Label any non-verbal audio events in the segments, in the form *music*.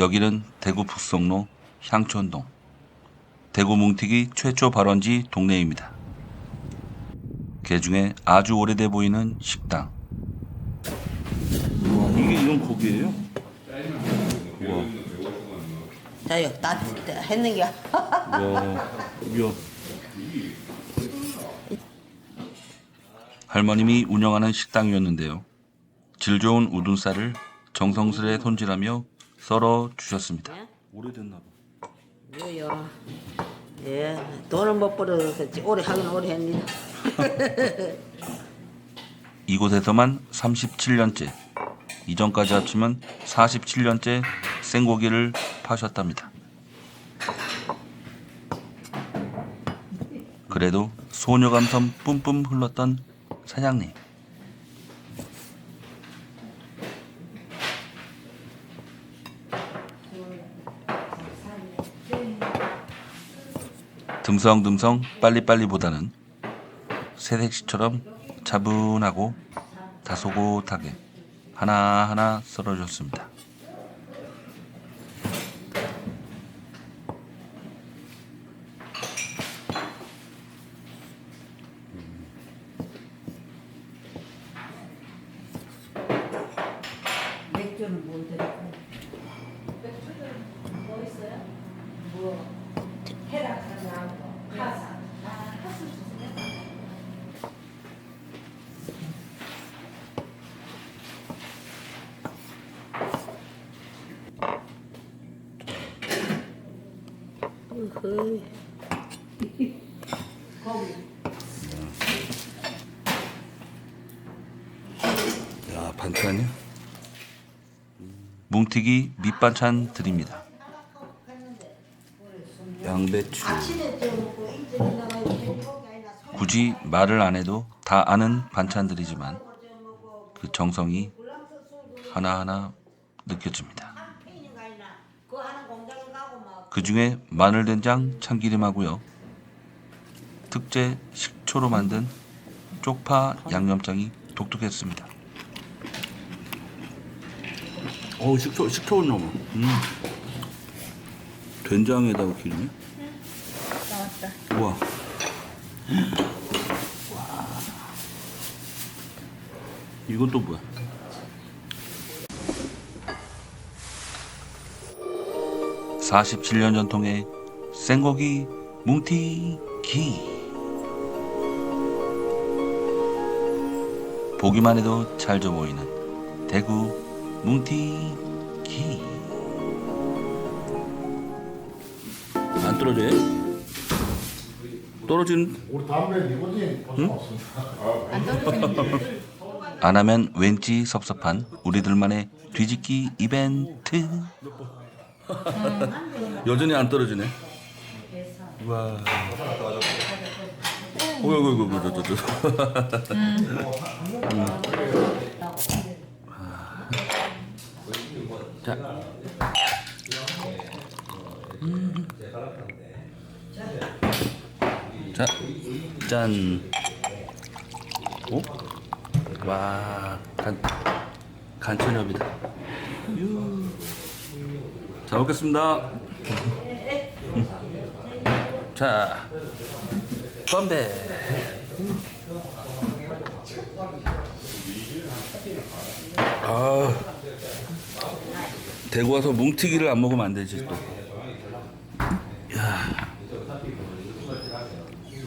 여기는 대구 북성로 향촌동. 대구 뭉티기 최초 발원지 동네입니다. 그 중에 아주 오래돼 보이는 식당. 와, 이게 이런 고기예요? 와, 자요 다 했는 게 야, 야. 할머님이 운영하는 식당이었는데요. 질 좋은 우둔살을 정성스레 손질하며 썰어 주셨습니다. 오래됐나 봐. 요요 예 돈을 못 벌어서 오래 하긴 오래 했니다 *laughs* 이곳에서만 37년째, 이전까지 합치면 47년째 생고기를 파셨답니다. 그래도 소녀 감성 뿜뿜 흘렀던 사장님. 듬성듬성 빨리빨리보다는 새색시처럼 차분하고 다소곳하게 하나하나 썰어줬습니다. 맥주는 뭘 드릴까요? 뭐 있어요? 뭐 해락하고 카사 으흐. 야 반찬이요? 뭉티기 밑반찬 드립니다. 양배추. 굳이 말을 안 해도 다 아는 반찬들이지만 그 정성이 하나하나 느껴집니다. 그 중에 마늘 된장 참기름하고요. 특제 식초로 만든 쪽파 양념장이 독특했습니다. 어 식초 식초 넣어. 음. 된장에다가 기름이? 나왔다. 우와. 이건 또 뭐야? (47년) 전통의 생고기 뭉티기 보기만 해도 잘져 보이는 대구 뭉티기 안 떨어져요? 떨어지는 우리 다음에 없습니다. 안 하면 왠지 섭섭한 우리들만의 뒤집기 이벤트. 여전히 안 떨어지네. 와. 어이구 어이구 어이구 저, 저, 저. 음. 자. 음. 자, 짠. 오? 와, 간, 간천엽이다. 유. 잘 먹겠습니다. *laughs* 자, 건배. 아, 대구 와서 뭉티기를 안 먹으면 안 되지 또. 야,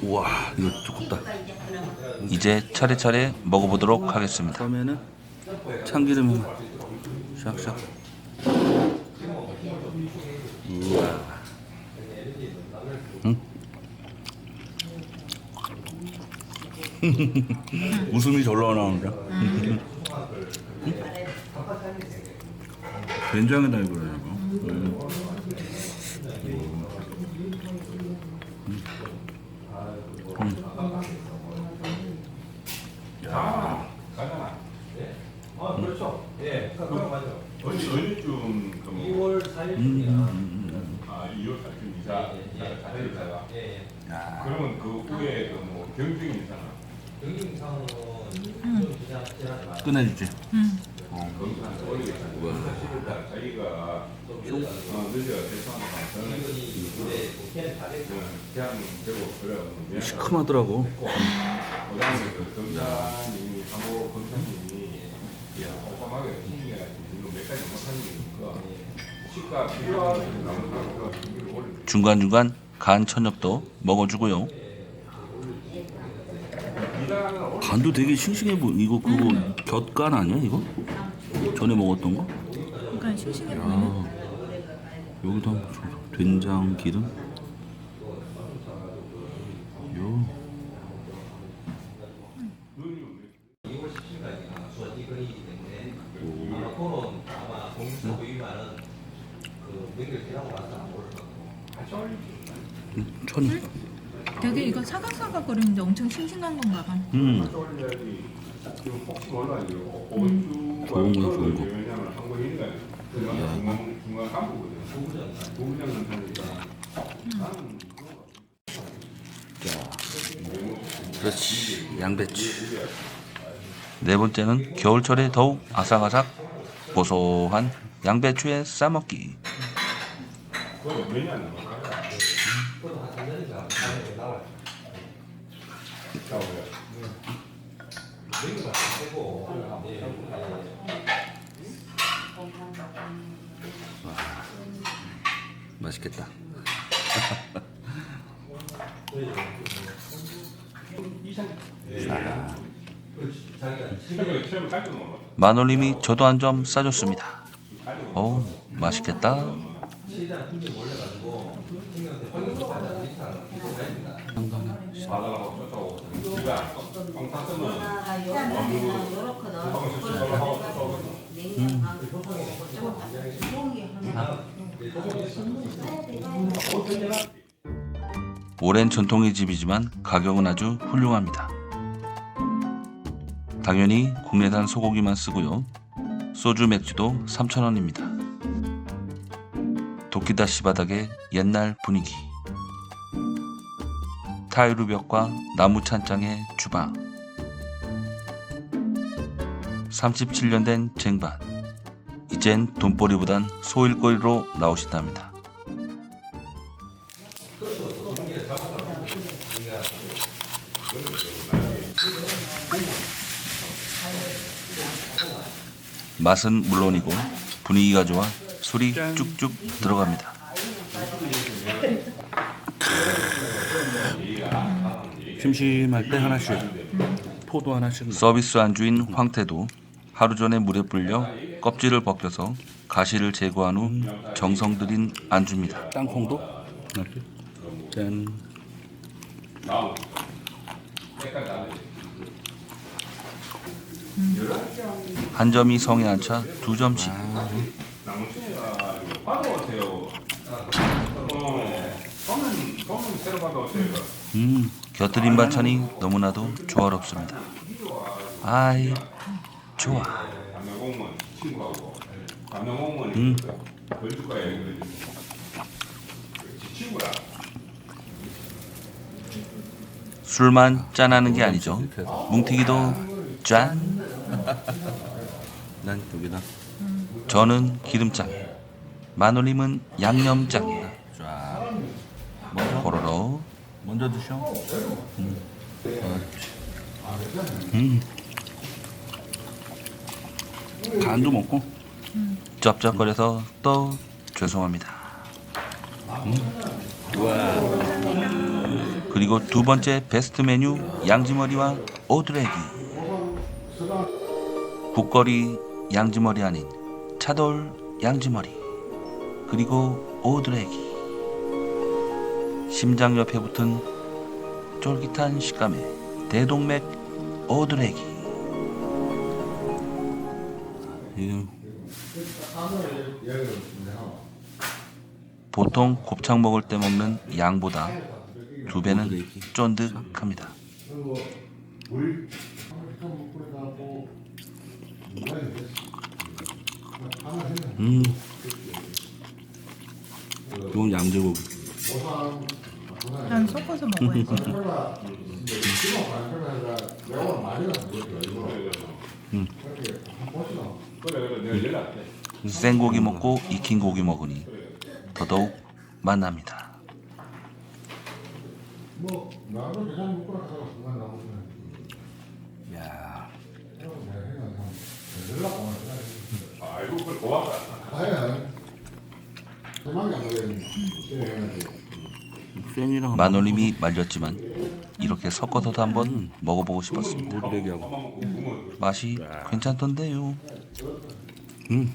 우와, 이거 두껍다. 이제 차례차례 먹어보도록 하겠습니다. 처음에는 참기름 샥샥. 우와. 응? *laughs* 웃음이 절로 나오는데. 된장에다 이걸 하고. 음. 언제 언제쯤 2월 4일 아 2월 4일 이사 자녀 이사가 그러면 그 후에 그뭐 경증이 있잖아 꺼내주지. 거기서 한 어디 11달 자기가 저희가 어, 늦어요. 대충하는 저는 그냥 되고 그래요. 시큼하더라고. 중간중간 간 천엽도 먹어주고요. 간도 되게 싱싱해 보이. 이거 그거 곁간 아니야 이거? 전에 먹었던 거? 싱싱해 보이네. 아, 여기도 한번 줘. 된장 기름. 요. 음, 천. 되게 이거 사각사각 거리는데 엄청 싱싱한 건가 봐. 음, 좋은 거, 좋은 거. 나는 그렇지. 양배추. 네 번째는 겨울철에 더욱 아삭아삭 고소한 양배추에 싸먹기. 남았어? 맛있겠다. 먹어. 마놀님이 저도 한 점 싸줬습니다. 어 맛있겠다. 오랜 전통의 집이지만 가격은 아주 훌륭합니다. 당연히 국내산 소고기만 쓰고요. 소주 맥주도 3,000원입니다. 도끼다시 바닥의 옛날 분위기. 타이루 벽과 나무 찬장의 주방. 37년 된 쟁반. 이젠 돈벌이보단 소일거리로 나오신답니다. 맛은 물론이고 분위기가 좋아 술이 쭉쭉 들어갑니다. 심심할 때 하나씩 포도 하나씩 서비스 안주인 황태도 하루 전에 물에 불려 껍질을 벗겨서 가시를 제거한 후 정성 들인 안주입니다. 땅콩도 짠 한 점이 성에 안 차 두 점씩. 받아오세요. 어, 저는 저는 새로 받아오세요. 음, 곁들인 반찬이 너무나도 조화롭습니다. 아이, 좋아. 친구하고. 친구라. 술만 짠하는 게 아니죠. 뭉티기도 짠. 난 여기다 저는 기름장에, 마놀님은 양념장에. 쫙 호로로. 먼저 드셔 간도 먹고 쩝쩝거려서 또 죄송합니다. 그리고 두 번째 베스트 메뉴 양지머리와 오드레기. 국거리 양지머리 아닌 차돌 양지머리. 그리고 오드레기. 심장 옆에 붙은 쫄깃한 식감의 대동맥 오드레기. 보통 곱창 먹을 때 먹는 양보다 두 배는 쫀득합니다. 음 이건 양재고기 난 섞어서 먹어야지. 연락해. 생고기 먹고 익힌 고기 먹으니 더더욱 나오면 야, 아이고 그걸 고맙다. 마놀림이 말렸지만 이렇게 섞어서도 한번 먹어보고 싶었습니다. 맛이 괜찮던데요. 음.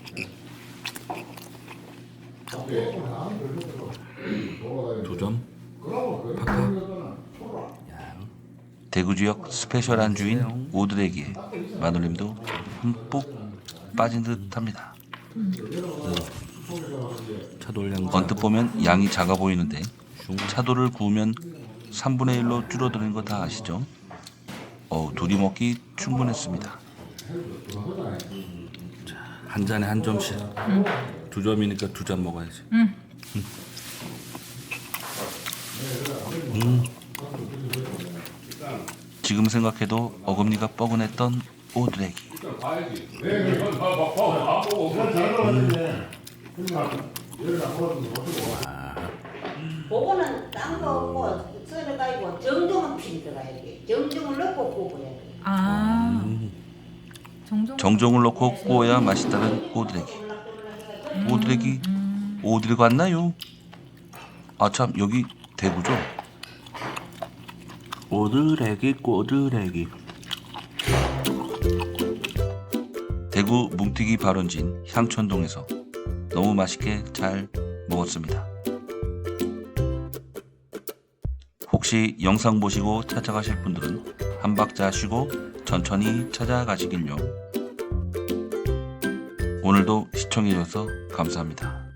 대구 지역 스페셜 안주인 오드레기에 마놀림도 흠뻑 빠진 듯합니다. 차돌량 언뜻 보면 양이 작아 보이는데 차돌을 구우면 3분의 1로 줄어드는 거 다 아시죠? 어 둘이 먹기 충분했습니다. 한 잔에 한 점씩. 두 점이니까 두 잔 먹어야지. 지금 생각해도 어금니가 뻐근했던 오드레기. 그거는 딴 거 없고 썰어가지고 정종은 필이 들어가야 돼. 정종을 넣고 구워야 돼. 아. 음. 정종. 정종을 넣고 구워야 맛있다는 오드레기. 오드레기 어디로 갔나요? 아 참 여기 대구죠? 오드레기 꼬드레기. 대구 뭉티기 발원진 향천동에서 너무 맛있게 잘 먹었습니다. 혹시 영상 보시고 찾아가실 분들은 한 박자 쉬고 천천히 찾아가시길요. 오늘도 시청해주셔서 감사합니다.